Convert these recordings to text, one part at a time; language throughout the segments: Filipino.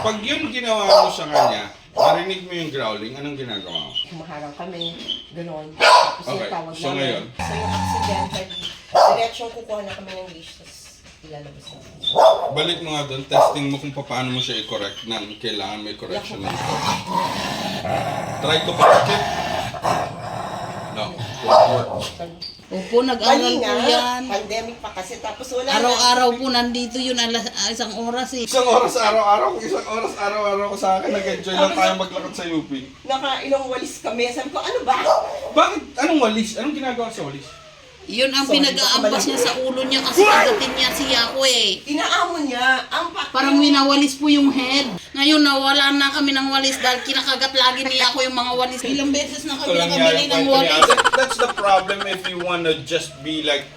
Pag yun ginawa mo sa kanya, narinig mo yung growling, anong ginagawa mo? Kumaharang kami, gano'n. Tapos Okay, yung tawag so namin. ngayon? So yung accidental, diretsong kukuha na kami ng leash, tapos ilalabas na. Balik mo nga doon, testing mo kung paano mo siya i-correct nang kailangan may correction. na. Try to correct it. No. Opo, nag-aral po yan. pandemic pa kasi, tapos wala Araw-araw po nandito yun, alas, ah, isang oras eh. Isang oras araw-araw, kung isang oras araw-araw ko sa akin, nag-enjoy lang tayo maglakad sa UP. Naka ilang walis kami, sabi ko, ano ba? Bakit? Anong walis? Anong ginagawa sa walis? Yun ang Sorry, pinag-aambas niya sa ulo niya kasi kagatin niya si Yako eh. Inaamon niya, ang pa- Parang winawalis po yung head. Ngayon nawala na kami ng walis dahil kinakagat lagi ni Yako yung mga walis. Ilang beses na kami nakabili ng walis. That's the problem if you wanna just be like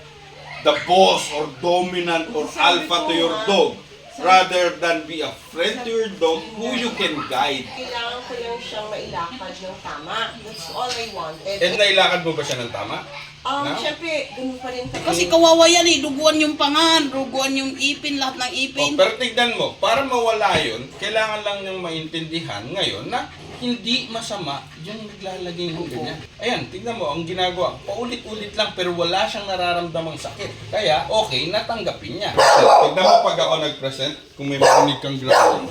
the boss or dominant or alpha to your dog rather than be a friend to your dog who you can guide. Kailangan ko lang siyang mailakad ng tama. That's all I wanted. And nailakad mo ba siya ng tama? Um, No? syempre, ganun pa rin kami. Kasi kawawa yan eh, duguan yung pangan, duguan yung ipin, lahat ng Oh, ipin. pero tignan mo, para mawala yun, kailangan lang niyang maintindihan ngayon na hindi masama yung naglalagay ng ganyan. Ayan, tignan mo, ang ginagawa, paulit-ulit lang pero wala siyang nararamdamang sakit. Kaya, okay, natanggapin niya. tignan mo pag ako nag-present, kung may marinig kang growling.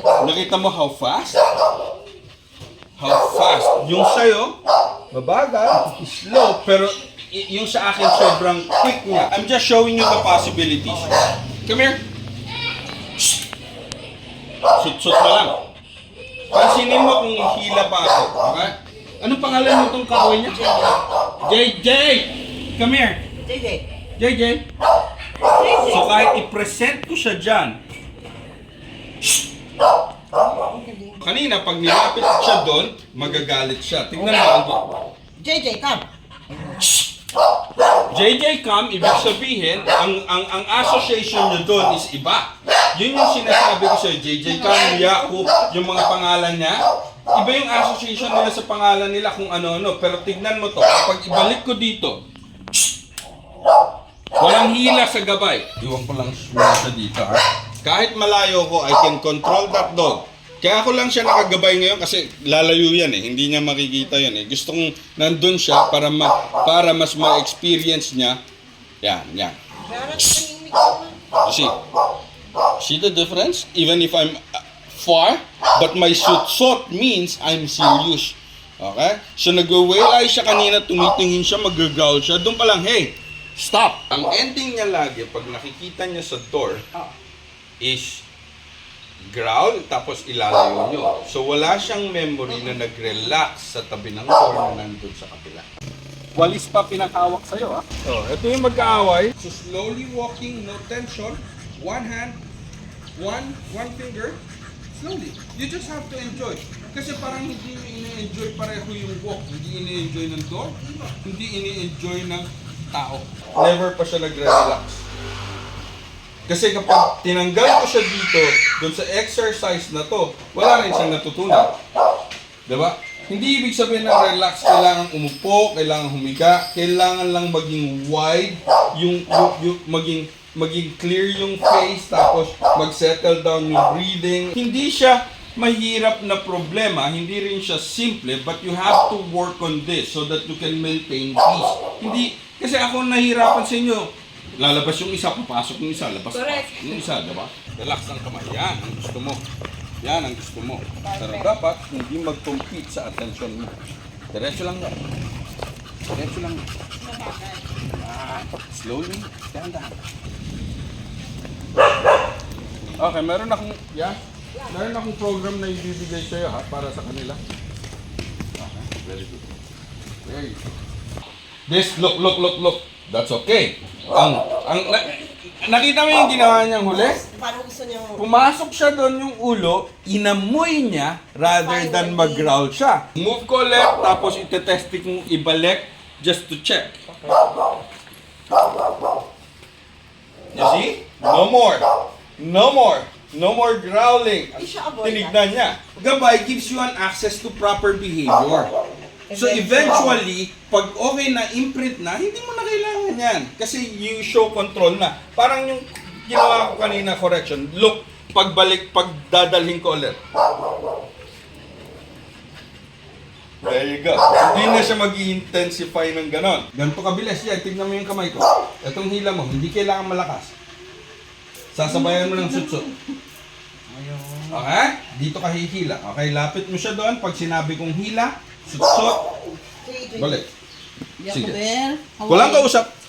Nakita mo how fast? How fast? Yung sa'yo, mabagal, slow, pero yung sa akin sobrang quick niya. I'm just showing you the possibilities. Come here. Sut-sut na lang. Pansinin mo kung hila pa ako, okay? Anong pangalan mo itong kaaway niya? JJ! Come here. JJ. JJ. JJ. So kahit i-present ko siya dyan, kanina pag nilapit siya doon, magagalit siya. Tingnan mo. JJ, come. JJ Cam, ibig sabihin, ang ang ang association niya doon is iba. Yun yung sinasabi ko sa'yo, JJ Cam, Yakub, yung mga pangalan niya. Iba yung association nila sa pangalan nila kung ano-ano. Pero tignan mo to, pag ibalik ko dito, walang hila sa gabay. Iwan ko lang siya dito, ha? Kahit malayo ko, I can control that dog. Kaya ako lang siya nakagabay ngayon kasi lalayo yan eh. Hindi niya makikita yan eh. Gusto kong nandun siya para ma para mas ma-experience niya. Yan, yan. You see? See the difference? Even if I'm uh, far, but my suit means I'm serious. Okay? So nagwe-wail eye siya kanina, tumitingin siya, mag-growl siya. Doon pa lang, hey, stop! Ang ending niya lagi, pag nakikita niya sa door, is growl, tapos ilalayo nyo. So wala siyang memory na nag-relax sa tabi ng door na nandun sa kapila. Walis pa pinakawak sa'yo, ah. Oh, ito yung mag-aaway. So slowly walking, no tension. One hand, one, one finger. Slowly. You just have to enjoy. Kasi parang hindi nyo ini-enjoy pareho yung walk. Hindi ini-enjoy ng dog. Hindi ini-enjoy ng tao. Never pa siya nagre-relax. Kasi kapag tinanggal ko siya dito, dun sa exercise na to, wala rin siyang natutunan. Diba? Hindi ibig sabihin na relax, kailangan umupo, kailangan humiga, kailangan lang maging wide, yung, yung, yung maging maging clear yung face, tapos mag-settle down yung breathing. Hindi siya mahirap na problema, hindi rin siya simple, but you have to work on this so that you can maintain peace. Hindi, kasi ako nahirapan sa inyo, lalabas yung isa, papasok yung isa, labas Correct. papasok yung isa, diba? Relax ang kamay, yan ang gusto mo. Yan ang gusto mo. Pero dapat hindi mag-compete sa attention mo. Diretso lang yan. Diretso lang yan. Slowly, dahan-dahan. Okay, meron akong, yeah, meron akong program na ibibigay sa'yo ha, para sa kanila. Okay, very good. Very good. This, look, look, look, look. That's okay. Ang, ang, na, nakita mo yung ginawa niyang huli? Parang gusto niya Pumasok siya doon yung ulo, inamoy niya rather than mag-growl siya. Move ko left, tapos itetesting kong ibalik just to check. You see? No more. No more. No more growling. Tinignan niya. Gabay gives you an access to proper behavior. So eventually, pag okay na, imprint na, hindi mo na kailangan yan. Kasi you show control na. Parang yung ginawa ko kanina, correction. Look, pagbalik, pagdadalhin ko ulit. There you go. Hindi na siya mag intensify ng ganon. Ganito kabilis yan. Tignan mo yung kamay ko. Itong hila mo, hindi kailangan malakas. Sasabayan mo ng sutsut. Okay? Dito ka hihila. Okay, lapit mo siya doon. Pag sinabi kong hila, sutsut, balik. Sige. Walang kausap.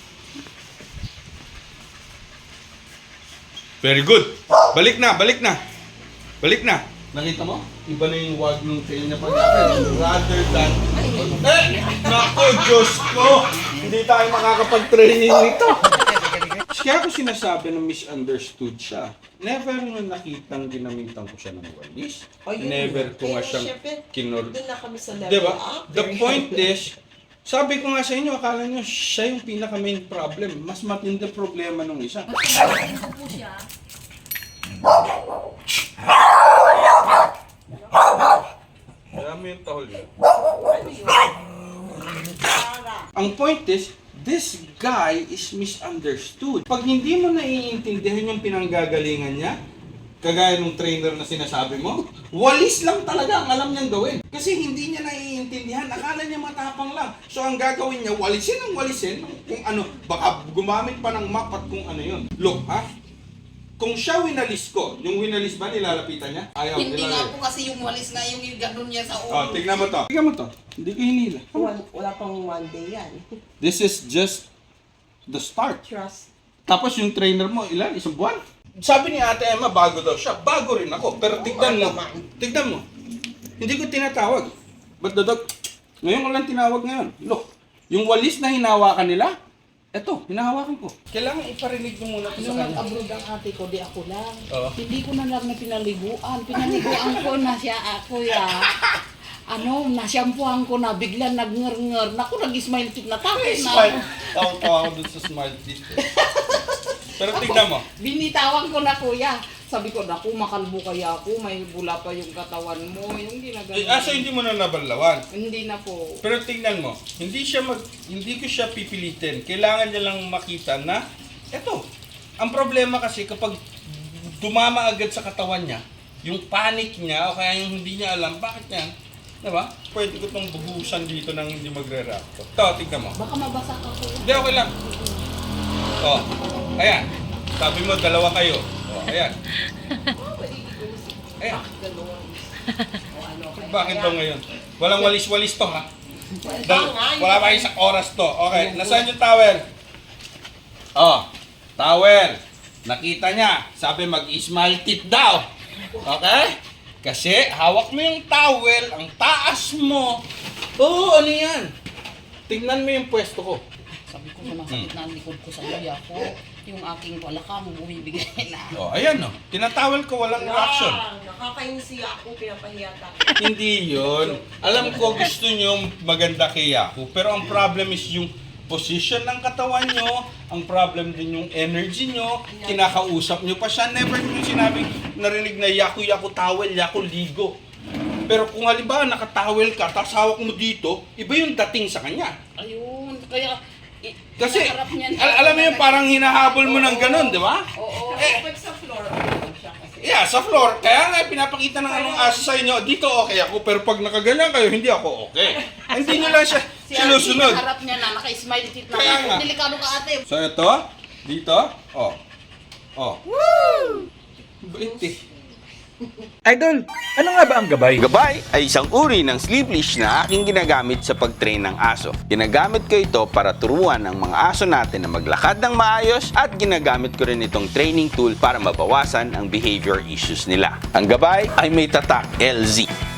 Very good. Balik na, balik na. Balik na. Nakita mo? Iba na yung wag ng tail niya pag Rather than... Eh! Naku, Diyos ko! Hindi tayo makakapag-training nito. Kaya ko sinasabi na misunderstood siya. Never nyo nakitang ginamitan ko siya ng walis. Oh, yun Never ko nga siyang kinor... Doon na kami sa level Diba? up. The point is, sabi ko nga sa inyo, akala nyo siya yung pinaka main problem. Mas matindi problema nung isa. Kaya mo yung tahol. Ang point is, this guy is misunderstood. Pag hindi mo naiintindihan yung pinanggagalingan niya, kagaya ng trainer na sinasabi mo, walis lang talaga ang alam niyang gawin. Kasi hindi niya naiintindihan, akala niya matapang lang. So ang gagawin niya, walisin ang walisin, kung ano, baka gumamit pa ng map at kung ano yun. Look, ha? Kung siya winalis ko, yung winalis ba nilalapitan niya? Ayaw, Hindi nga nilalapit. po kasi yung walis nga yung gano'n niya sa ulo. Oh, tignan mo to. Tignan mo to. Hindi ko hinila. Wala, wala pang one day yan. This is just the start. Trust. Tapos yung trainer mo, ilan? Isang buwan? Sabi ni Ate Emma, bago daw siya. Bago rin ako. Pero tignan mo. Tignan mo. Hindi ko tinatawag. But the dog, ngayon ko lang tinawag ngayon. Look, yung walis na hinawakan nila, eto, hinahawakan ko. Kailangan iparinig mo muna to sa Nung kanya. nag-abroad ang ate ko, di ako lang. Oo. Hindi ko na lang na pinaliguan. Pinaliguan ko na siya ako ya. Ano, nasyampuhan ko na, bigla nag-ngar-ngar. Naku, nag-smile tip na Smile. na. Tawa-tawa ako dun sa smile teeth. Pero tignan mo. Binitawan ko na kuya. Sabi ko, naku, makalbo kaya ako. May bula pa yung katawan mo. Yung ginagano. Eh, aso hindi mo na nabalawan. Hindi na po. Pero tingnan mo, hindi siya mag hindi ko siya pipilitin. Kailangan niya lang makita na eto. Ang problema kasi kapag dumama agad sa katawan niya, yung panic niya o kaya yung hindi niya alam bakit yan, 'di ba? Pwede ko tong buhusan dito nang hindi magre-react. Ito, tingnan mo. Baka mabasa ka kuya. Hindi okay lang. Oh. Ayan. Sabi mo dalawa kayo. Oh, ayan. Ayan. Bakit daw ngayon? Walang walis-walis to ha? Dal- wala pa isang oras to. Okay, nasaan yung towel? Oh, towel. Nakita niya. Sabi mag-smile tip daw. Okay? Kasi hawak mo yung towel, ang taas mo. Oo, ano yan? Tingnan mo yung pwesto ko. Sabi ko, sumasakit na ang likod ko sa kuya ko. Yung aking palakang bumibigay na. Oh, ayan no. Tinatawel ko, walang reaction. Nakakainis siya ako, pinapahiyata. Hindi yun. Alam ko gusto nyo maganda kay Yahoo. Pero ang problem is yung position ng katawan nyo, ang problem din yung energy nyo, kinakausap nyo pa siya. Never nyo sinabi, narinig na Yahoo, Yahoo towel, Yahoo ligo. Pero kung halimbawa nakatawel ka, tapos hawak mo dito, iba yung dating sa kanya. Ayun, kaya... Kasi, al- alam mo yung parang hinahabol mo ng ganun, di ba? Oo. Eh, pag sa floor, ano siya kasi. Yeah, sa floor. Kaya nga, pinapakita ng anong aso sa inyo, dito okay ako, pero pag nakaganyan kayo, hindi ako okay. hindi nyo lang siya Si sinusunod. Ate, harap niya na, naka-smile tip na. Kaya nga. Delikado ka ate. So ito, dito, oh. Oh. Woo! Bait eh. Idol, ano nga ba ang gabay? Gabay ay isang uri ng sleep leash na aking ginagamit sa pag-train ng aso. Ginagamit ko ito para turuan ang mga aso natin na maglakad ng maayos at ginagamit ko rin itong training tool para mabawasan ang behavior issues nila. Ang gabay ay may tatak LZ.